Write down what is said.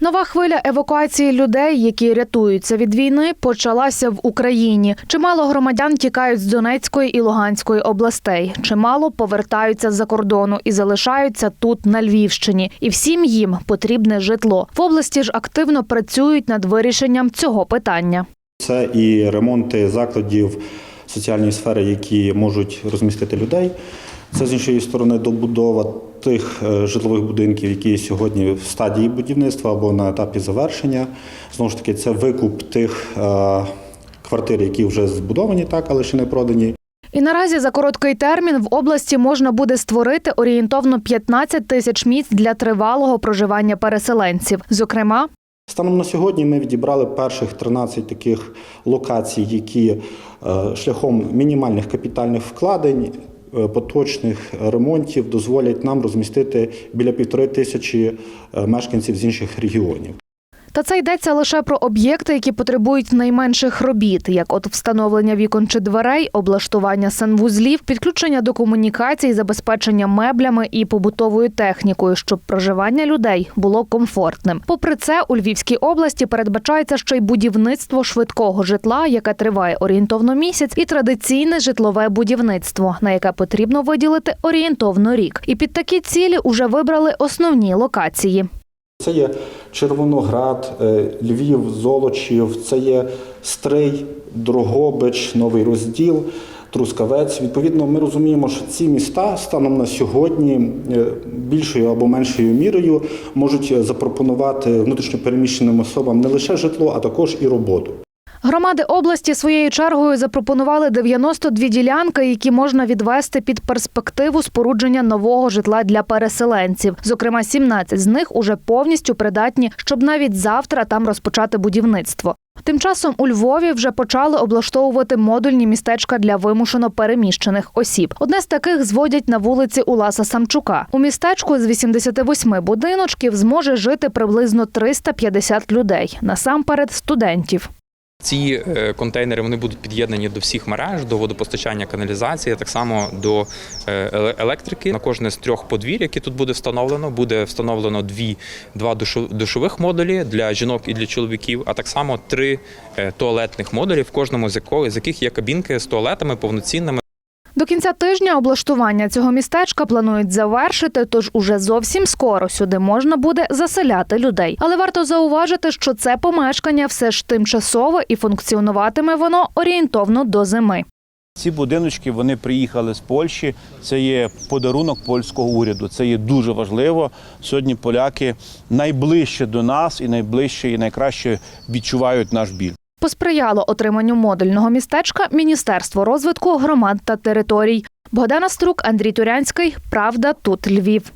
Нова хвиля евакуації людей, які рятуються від війни, почалася в Україні. Чимало громадян тікають з Донецької і Луганської областей. Чимало повертаються з-за кордону і залишаються тут на Львівщині. І всім їм потрібне житло. В області ж активно працюють над вирішенням цього питання. Це і ремонти закладів соціальної сфери, які можуть розмістити людей. Це з іншої сторони добудова тих е, житлових будинків, які сьогодні в стадії будівництва або на етапі завершення. Знову ж таки, це викуп тих е, квартир, які вже збудовані, так, але ще не продані. І наразі за короткий термін в області можна буде створити орієнтовно 15 тисяч місць для тривалого проживання переселенців. Зокрема, Станом на сьогодні ми відібрали перших 13 таких локацій, які е, шляхом мінімальних капітальних вкладень, поточних ремонтів дозволять нам розмістити біля півтори тисячі е, мешканців з інших регіонів. Та це йдеться лише про об'єкти, які потребують найменших робіт, як от встановлення вікон чи дверей, облаштування санвузлів, підключення до комунікацій, забезпечення меблями і побутовою технікою, щоб проживання людей було комфортним. Попри це, у Львівській області передбачається ще й будівництво швидкого житла, яке триває орієнтовно місяць, і традиційне житлове будівництво, на яке потрібно виділити орієнтовно рік. І під такі цілі уже вибрали основні локації. Це є Червоноград, е, Львів, Золочів, це є Стрий, Дрогобич, Новий Розділ, Трускавець. Відповідно, ми розуміємо, що ці міста станом на сьогодні е, більшою або меншою мірою можуть запропонувати внутрішньопереміщеним особам не лише житло, а також і роботу. Громади області своєю чергою запропонували 92 ділянки, які можна відвести під перспективу спорудження нового житла для переселенців. Зокрема, 17 з них уже повністю придатні, щоб навіть завтра там розпочати будівництво. Тим часом у Львові вже почали облаштовувати модульні містечка для вимушено переміщених осіб. Одне з таких зводять на вулиці Уласа Самчука. У містечку з 88 будиночків зможе жити приблизно 350 людей, насамперед студентів. Ці е, контейнери вони будуть під'єднані до всіх мереж, до водопостачання, каналізації, так само до е, електрики. На кожне з трьох подвір, які тут буде встановлено, буде встановлено дві два душових модулі для жінок і для чоловіків, а так само три е, туалетних модулі, в кожному з яких є кабінки з туалетами повноцінними. До кінця тижня облаштування цього містечка планують завершити, тож уже зовсім скоро сюди можна буде заселяти людей. Але варто зауважити, що це помешкання все ж тимчасове і функціонуватиме воно орієнтовно до зими. Ці будиночки вони приїхали з Польщі. Це є подарунок польського уряду. Це є дуже важливо. Сьогодні поляки найближче до нас і найближче і найкраще відчувають наш біль. Посприяло отриманню модульного містечка Міністерство розвитку громад та територій. Богдана Струк, Андрій Турянський. Правда, тут Львів.